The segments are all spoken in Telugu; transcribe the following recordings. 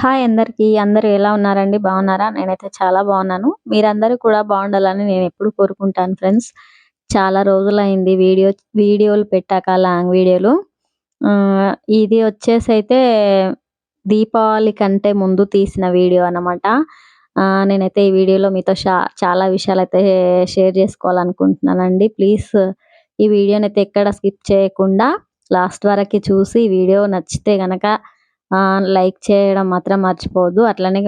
హాయ్ అందరికీ. అందరూ ఎలా ఉన్నారండి? బాగున్నారా? నేనైతే చాలా బాగున్నాను. మీరందరూ కూడా బాగుండాలని నేను ఎప్పుడు కోరుకుంటాను ఫ్రెండ్స్. చాలా రోజులైంది వీడియో వీడియోలు పెట్టాక లాంగ్ వీడియోలు. ఇది వచ్చేసి అయితే దీపావళి కంటే ముందు తీసిన వీడియో అనమాట నేనైతే ఈ వీడియోలో మీతో చాలా విషయాలు అయితే షేర్ చేసుకోవాలనుకుంటున్నానండి. ప్లీజ్ ఈ వీడియోని అయితే ఎక్కడ స్కిప్ చేయకుండా లాస్ట్ వరకు చూసి వీడియో నచ్చితే కనుక లైక్ చేయడం మాత్రం మర్చిపోవద్దు. అట్లనే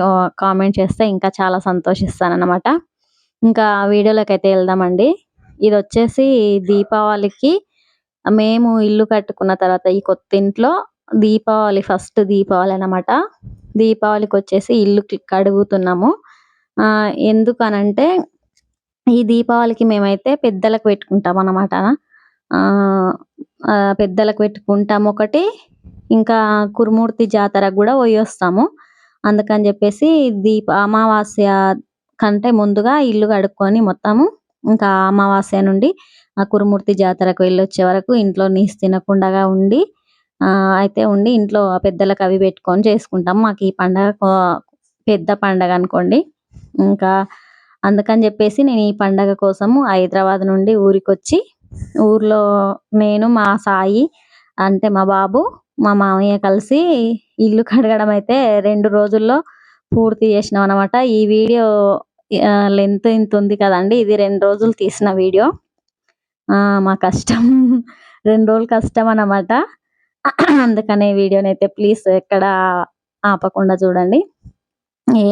కామెంట్ చేస్తే ఇంకా చాలా సంతోషిస్తాను అనమాట ఇంకా వీడియోలోకి అయితే వెళ్దామండి. ఇది వచ్చేసి దీపావళికి మేము ఇల్లు కట్టుకున్న తర్వాత ఈ కొత్త ఇంట్లో దీపావళి ఫస్ట్ దీపావళి అనమాట దీపావళికి వచ్చేసి ఇల్లు కడుగుతున్నాము. ఎందుకు అనంటే ఈ దీపావళికి మేమైతే పెద్దలకు పెట్టుకుంటాం అనమాట పెద్దలకు పెట్టుకుంటాం ఒకటి. ఇంకా కురుమూర్తి జాతరకు కూడా పోయి వస్తాము. అందుకని చెప్పేసి దీప అమావాస్య కంటే ముందుగా ఇల్లు కడుక్కొని మొత్తము ఇంకా అమావాస్య నుండి ఆ కురుమూర్తి జాతరకు వెళ్ళొచ్చే వరకు ఇంట్లో నీసు తినకుండా ఉండి అయితే ఉండి ఇంట్లో పెద్దలకు అవి పెట్టుకొని చేసుకుంటాం మాకు ఈ పండగ పెద్ద పండగ అనుకోండి. ఇంకా అందుకని చెప్పేసి నేను ఈ పండగ కోసము హైదరాబాద్ నుండి ఊరికి వచ్చి ఊర్లో నేను మా సాయి అంటే మా బాబు మా మామయ్య కలిసి ఇల్లు కడగడం అయితే రెండు రోజుల్లో పూర్తి చేసినాం అనమాట ఈ వీడియో లెంత్ ఇంత ఉంది కదండి ఇది రెండు రోజులు తీసిన వీడియో. మా కష్టం రెండు రోజులు కష్టం అన్నమాట. అందుకనే వీడియోని అయితే ప్లీజ్ ఎక్కడ ఆపకుండా చూడండి.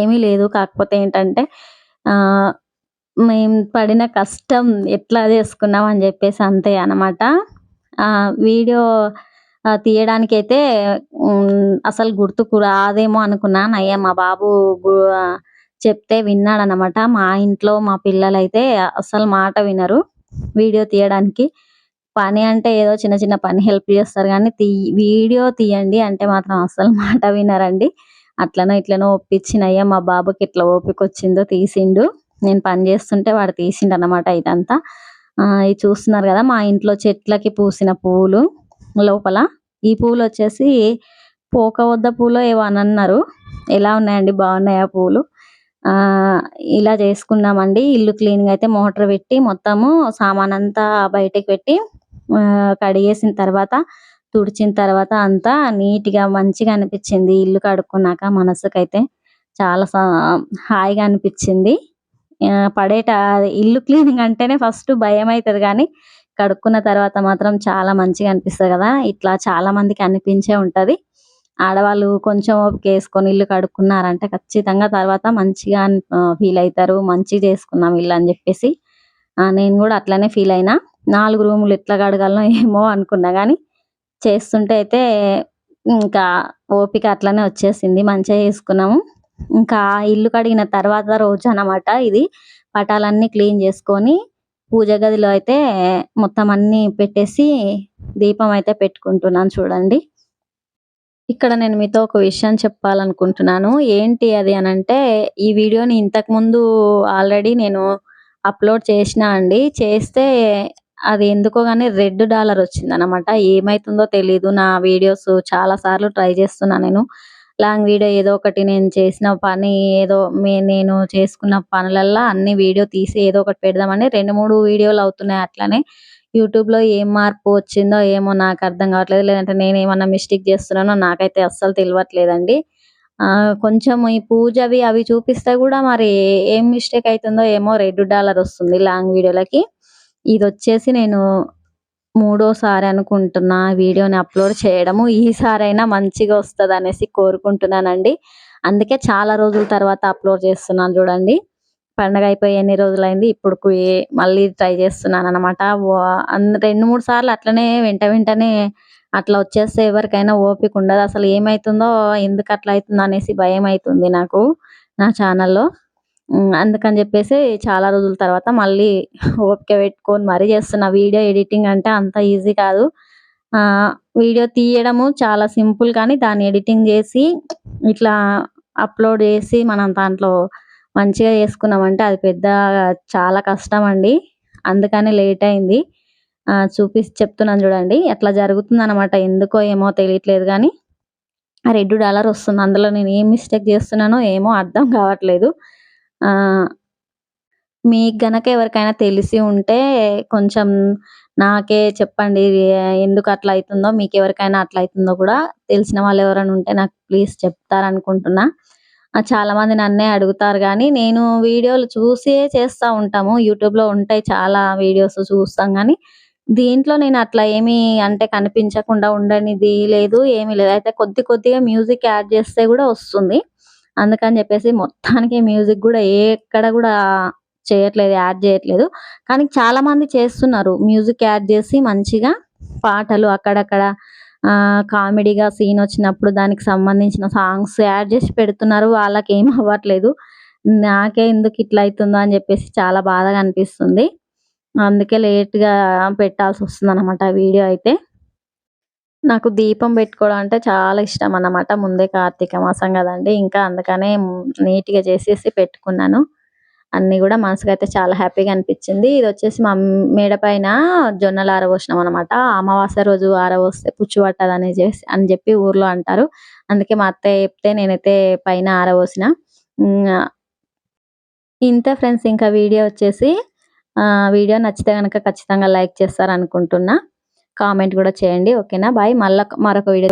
ఏమీ లేదు కాకపోతే ఏంటంటే మేము పడిన కష్టం ఎట్లా చేసుకున్నాం అని చెప్పేసి అంతే అనమాట వీడియో తీయడానికి అయితే అసలు గుర్తుకు రాదేమో అనుకున్నాను అయ్యా మా బాబు చెప్తే విన్నాడు అనమాట మా ఇంట్లో మా పిల్లలు అయితే అసలు మాట వినరు వీడియో తీయడానికి. పని అంటే ఏదో చిన్న చిన్న పని హెల్ప్ చేస్తారు కానీ తీ వీడియో తీయండి అంటే మాత్రం అసలు మాట వినరండి. అట్లనో ఇట్లనో ఒప్పించినయ్యా మా బాబుకి ఇట్లా ఓపిక వచ్చిందో తీసిండు. నేను పని చేస్తుంటే వాడు తీసిండు అనమాట ఇదంతా ఇది చూస్తున్నారు కదా మా ఇంట్లో చెట్లకి పూసిన పువ్వులు లోపల. ఈ పూలు వచ్చేసి పోక వద్ద పూలు ఏవో అని అన్నారు. ఎలా ఉన్నాయండి? బాగున్నాయి ఆ పూలు ఇలా చేసుకున్నామండి. ఇల్లు క్లీన్గా అయితే మోటార్ పెట్టి మొత్తము సామాన్ అంతా బయటకు పెట్టి కడిగేసిన తర్వాత తుడిచిన తర్వాత అంతా నీట్గా మంచిగా అనిపించింది. ఇల్లు కడుక్కున్నాక మనసుకైతే చాలా హాయిగా అనిపించింది. పడేట ఇల్లు క్లీనింగ్ అంటేనే ఫస్ట్ భయం అవుతుంది కానీ కడుక్కున్న తర్వాత మాత్రం చాలా మంచిగా అనిపిస్తుంది కదా. ఇట్లా చాలా మందికి అనిపించే ఉంటుంది. ఆడవాళ్ళు కొంచెం వేసుకొని ఇల్లు కడుక్కున్నారంటే ఖచ్చితంగా తర్వాత మంచిగా ఫీల్ అవుతారు మంచిగా చేసుకున్నాం ఇల్లు అని చెప్పేసి నేను కూడా అట్లనే ఫీల్ అయినా. నాలుగు రూములు ఎట్లా కడగలను ఏమో అనుకున్నా కానీ చేస్తుంటే అయితే ఇంకా ఓపిక అట్లనే వచ్చేసింది. మంచిగా చేసుకున్నాము. ఇంకా ఇల్లు కడిగిన తర్వాత రోజు అనమాట ఇది. పటాలన్నీ క్లీన్ చేసుకొని పూజ గదిలో అయితే మొత్తం అన్ని పెట్టేసి దీపం అయితే పెట్టుకుంటున్నాను చూడండి. ఇక్కడ నేను మీతో ఒక విషయం చెప్పాలనుకుంటున్నాను. ఏంటి అది అని అంటే ఈ వీడియోని ఇంతకు ముందు ఆల్రెడీ నేను అప్లోడ్ చేసిన అండి. చేస్తే అది ఎందుకో కానీ రెడ్ డాలర్ వచ్చింది అనమాట ఏమైతుందో తెలీదు. నా వీడియోస్ చాలా సార్లు ట్రై చేస్తున్నా నేను. లాంగ్ వీడియో ఏదో ఒకటి నేను చేసిన పని ఏదో నేను చేసుకున్న పనులల్లో అన్ని వీడియో తీసి ఏదో ఒకటి పెడదామని రెండు మూడు వీడియోలు అవుతున్నాయి అట్లనే. యూట్యూబ్లో ఏం మార్పు వచ్చిందో ఏమో నాకు అర్థం కావట్లేదు. లేదంటే నేను ఏమన్నా మిస్టేక్ చేస్తున్నానో నాకైతే అస్సలు తెలియట్లేదండి కొంచెం ఈ పూజవి అవి చూపిస్తే కూడా మరి ఏం మిస్టేక్ అవుతుందో ఏమో రెడ్ డాలర్ వస్తుంది లాంగ్ వీడియోలకి. ఇది వచ్చేసి నేను మూడోసారి అనుకుంటున్నా వీడియోని అప్లోడ్ చేయడము. ఈసారైనా మంచిగా వస్తుంది అనేసి కోరుకుంటున్నానండి. అందుకే చాలా రోజుల తర్వాత అప్లోడ్ చేస్తున్నాను చూడండి. పండగ అయిపోయి ఎన్ని రోజులైంది? ఇప్పుడు మళ్ళీ ట్రై చేస్తున్నాను అనమాట రెండు మూడు సార్లు అట్లనే వెంట వెంటనే అట్లా వచ్చేస్తే ఎవరికైనా ఓపిక ఉండదు. అసలు ఏమవుతుందో ఎందుకు అట్లా అవుతుందో అనేసి భయం అవుతుంది నాకు నా ఛానల్లో. అందుకని చెప్పేసి చాలా రోజుల తర్వాత మళ్ళీ ఓపిక పెట్టుకొని మరీ చేస్తున్న. వీడియో ఎడిటింగ్ అంటే అంత ఈజీ కాదు. వీడియో తీయడము చాలా సింపుల్ కానీ దాన్ని ఎడిటింగ్ చేసి ఇట్లా అప్లోడ్ చేసి మనం దాంట్లో మంచిగా చేసుకున్నామంటే అది పెద్ద చాలా కష్టం అండి. అందుకని లేట్ అయింది. చూపి చెప్తున్నాను చూడండి. అట్లా జరుగుతుంది అనమాట ఎందుకో ఏమో తెలియట్లేదు కానీ రెడ్ డాలర్ వస్తుంది. అందులో నేను ఏం మిస్టేక్ చేస్తున్నానో ఏమో అర్థం కావట్లేదు. మీకు గనక ఎవరికైనా తెలిసి ఉంటే కొంచెం నాకే చెప్పండి ఎందుకు అట్లా అవుతుందో. మీకు ఎవరికైనా అట్లా అవుతుందో కూడా తెలిసిన వాళ్ళు ఎవరైనా ఉంటే నాకు ప్లీజ్ చెప్తారనుకుంటున్నా. చాలామంది చాలా మంది నన్నే అడుగుతారు కానీ నేను వీడియోలు చూసే చేస్తూ ఉంటాము. యూట్యూబ్లో ఉంటాయి చాలా వీడియోస్ చూస్తాం కానీ దీంట్లో నేను అట్లా ఏమీ అంటే కనిపించకుండా ఉండనిది లేదు ఏమీ లేదు. అయితే కొద్ది కొద్దిగా మ్యూజిక్ యాడ్ చేస్తే కూడా వస్తుంది. అందుకని చెప్పేసి మొత్తానికి మ్యూజిక్ కూడా ఎక్కడ కూడా చేయట్లేదు యాడ్ చేయట్లేదు. కానీ చాలా మంది చేస్తున్నారు మ్యూజిక్ యాడ్ చేసి మంచిగా పాటలు అక్కడక్కడ కామెడీగా సీన్ వచ్చినప్పుడు దానికి సంబంధించిన సాంగ్స్ యాడ్ చేసి పెడుతున్నారు. వాళ్ళకి ఏం అవ్వట్లేదు. నాకే ఎందుకు ఇట్లా అవుతుందో అని చెప్పేసి చాలా బాధగా అనిపిస్తుంది. అందుకే లేట్గా పెట్టాల్సి వస్తుంది అనమాట వీడియో అయితే. నాకు దీపం పెట్టుకోవడం అంటే చాలా ఇష్టం అన్నమాట. ముందే కార్తీక మాసం కదండి. ఇంకా అందుకనే నీట్గా చేసేసి పెట్టుకున్నాను. అన్నీ కూడా మనసుకు అయితే చాలా హ్యాపీగా అనిపించింది. ఇది వచ్చేసి మా మేడ పైన జొన్నలు ఆరబోసినాం అనమాట అమావాస్య రోజు ఆరబోస్తే పుచ్చు పట్టదు అని చేసి అని చెప్పి ఊర్లో అంటారు. అందుకే మా అత్తయ్య చెప్తే నేనైతే పైన ఆరబోసిన. ఇంత ఇంతే ఫ్రెండ్స్ ఇంకా వీడియో వచ్చేసి వీడియో నచ్చితే కనుక ఖచ్చితంగా లైక్ చేస్తారనుకుంటున్నా. కామెంట్ కూడా చేయండి ఓకేనా? బాయ్. మళ్ళీ మరొక వీడియో